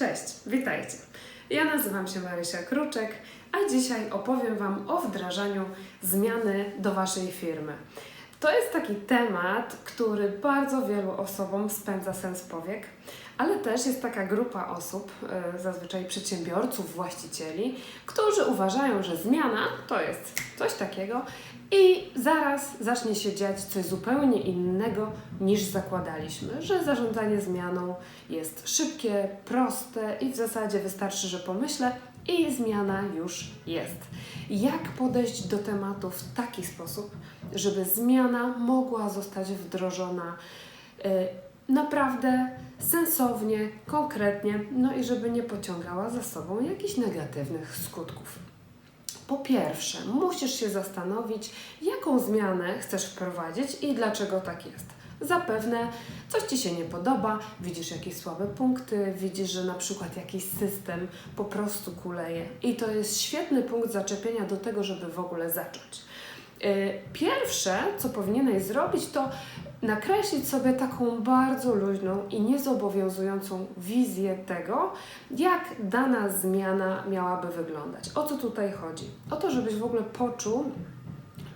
Cześć, witajcie. Ja nazywam się Marysia Kruczek, a dzisiaj opowiem Wam o wdrażaniu zmiany do Waszej firmy. To jest taki temat, który bardzo wielu osobom spędza sens powiek, ale też jest taka grupa osób, e, zazwyczaj przedsiębiorców, właścicieli, którzy uważają, że zmiana to jest coś takiego i zaraz zacznie się dziać coś zupełnie innego niż zakładaliśmy, że zarządzanie zmianą jest szybkie, proste i w zasadzie wystarczy, że pomyślę i zmiana już jest. Jak podejść do tematu w taki sposób, żeby zmiana mogła zostać wdrożona y, naprawdę sensownie, konkretnie, no i żeby nie pociągała za sobą jakichś negatywnych skutków. Po pierwsze, musisz się zastanowić, jaką zmianę chcesz wprowadzić i dlaczego tak jest. Zapewne coś Ci się nie podoba, widzisz jakieś słabe punkty, widzisz, że na przykład jakiś system po prostu kuleje. I to jest świetny punkt zaczepienia do tego, żeby w ogóle zacząć. Yy, Pierwsze, co powinieneś zrobić, to nakreślić sobie taką bardzo luźną i niezobowiązującą wizję tego, jak dana zmiana miałaby wyglądać. O co tutaj chodzi? O to, żebyś w ogóle poczuł,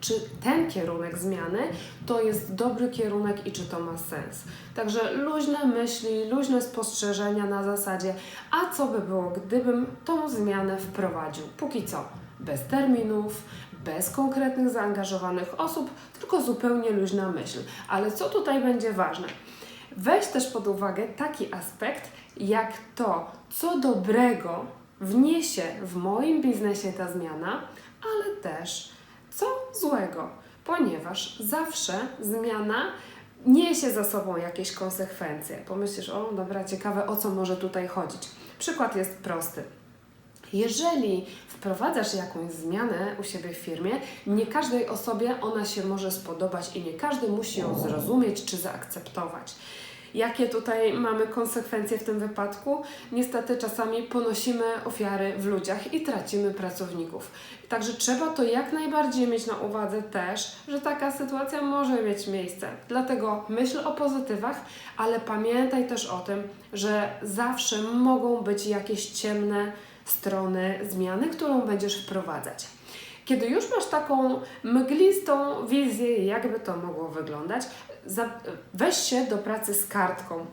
czy ten kierunek zmiany to jest dobry kierunek i czy to ma sens. Także luźne myśli, luźne spostrzeżenia na zasadzie, a co by było, gdybym tą zmianę wprowadził? Póki co, bez terminów, bez konkretnych zaangażowanych osób, tylko zupełnie luźna myśl. Ale co tutaj będzie ważne? Weź też pod uwagę taki aspekt, jak to, co dobrego wniesie w moim biznesie ta zmiana, ale też co złego, ponieważ zawsze zmiana niesie za sobą jakieś konsekwencje. Pomyślisz, o dobra, ciekawe o co może tutaj chodzić. Przykład jest prosty. Jeżeli wprowadzasz jakąś zmianę u siebie w firmie, nie każdej osobie ona się może spodobać i nie każdy musi ją zrozumieć czy zaakceptować. Jakie tutaj mamy konsekwencje w tym wypadku? Niestety czasami ponosimy ofiary w ludziach i tracimy pracowników. Także trzeba to jak najbardziej mieć na uwadze też, że taka sytuacja może mieć miejsce. Dlatego myśl o pozytywach, ale pamiętaj też o tym, że zawsze mogą być jakieś ciemne strony zmiany, którą będziesz wprowadzać. Kiedy już masz taką mglistą wizję, jakby to mogło wyglądać, weź się do pracy z kartką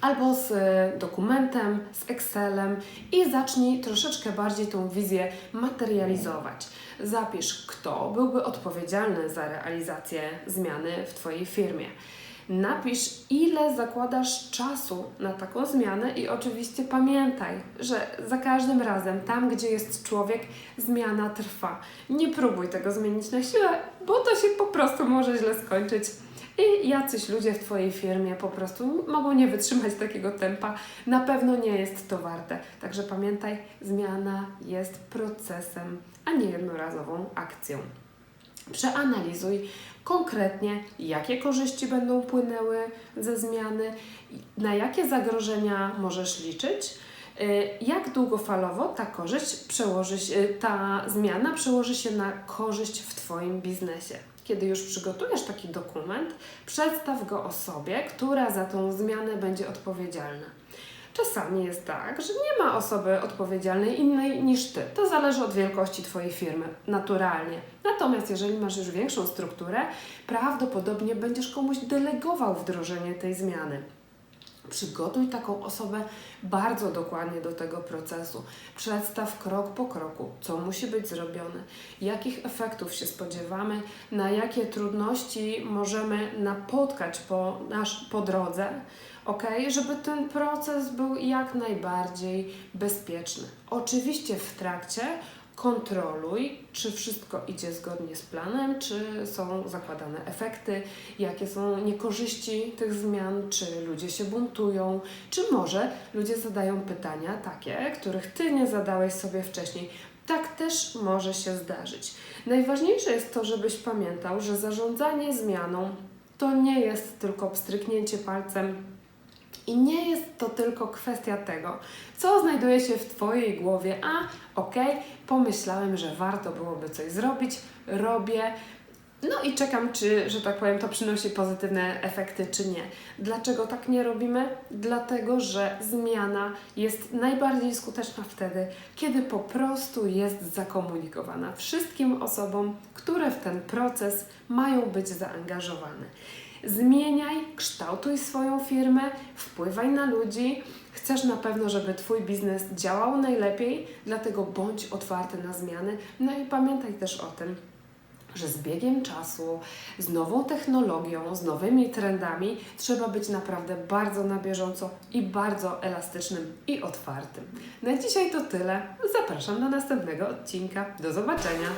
albo z dokumentem, z Excelem i zacznij troszeczkę bardziej tą wizję materializować. Zapisz, kto byłby odpowiedzialny za realizację zmiany w Twojej firmie. Napisz, ile zakładasz czasu na taką zmianę, i oczywiście pamiętaj, że za każdym razem, tam gdzie jest człowiek, zmiana trwa. Nie próbuj tego zmienić na siłę, bo to się po prostu może źle skończyć. I jacyś ludzie w Twojej firmie po prostu mogą nie wytrzymać takiego tempa. Na pewno nie jest to warte. Także pamiętaj, zmiana jest procesem, a nie jednorazową akcją. Przeanalizuj konkretnie, jakie korzyści będą płynęły ze zmiany, na jakie zagrożenia możesz liczyć, y, jak długofalowo ta korzyść przełoży się, ta zmiana przełoży się na korzyść w Twoim biznesie. Kiedy już przygotujesz taki dokument, przedstaw go osobie, która za tą zmianę będzie odpowiedzialna. Czasami jest tak, że nie ma osoby odpowiedzialnej innej niż Ty. To zależy od wielkości Twojej firmy, naturalnie. Natomiast jeżeli masz już większą strukturę, prawdopodobnie będziesz komuś delegował wdrożenie tej zmiany. Przygotuj taką osobę bardzo dokładnie do tego procesu. Przedstaw krok po kroku, co musi być zrobione, jakich efektów się spodziewamy, na jakie trudności możemy napotkać po, nasz, po drodze, ok? Żeby ten proces był jak najbardziej bezpieczny. Oczywiście w trakcie kontroluj, czy wszystko idzie zgodnie z planem, czy są zakładane efekty, jakie są niekorzyści tych zmian, czy ludzie się buntują, czy może ludzie zadają pytania takie, których ty nie zadałeś sobie wcześniej. Tak też może się zdarzyć. Najważniejsze jest to, żebyś pamiętał, że zarządzanie zmianą to nie jest tylko pstryknięcie palcem i nie jest to tylko kwestia tego, co znajduje się w Twojej głowie. A, okej, okay, pomyślałem, że warto byłoby coś zrobić, robię. No i czekam, czy, że tak powiem, to przynosi pozytywne efekty, czy nie. Dlaczego tak nie robimy? Dlatego, że zmiana jest najbardziej skuteczna wtedy, kiedy po prostu jest zakomunikowana wszystkim osobom, które w ten proces mają być zaangażowane. Zmieniaj, kształtuj swoją firmę, wpływaj na ludzi. Chcesz na pewno, żeby Twój biznes działał najlepiej, dlatego bądź otwarty na zmiany. No i pamiętaj też o tym, że z biegiem czasu, z nową technologią, z nowymi trendami trzeba być naprawdę bardzo na bieżąco i bardzo elastycznym i otwartym. Na dzisiaj to tyle. Zapraszam do następnego odcinka. Do zobaczenia.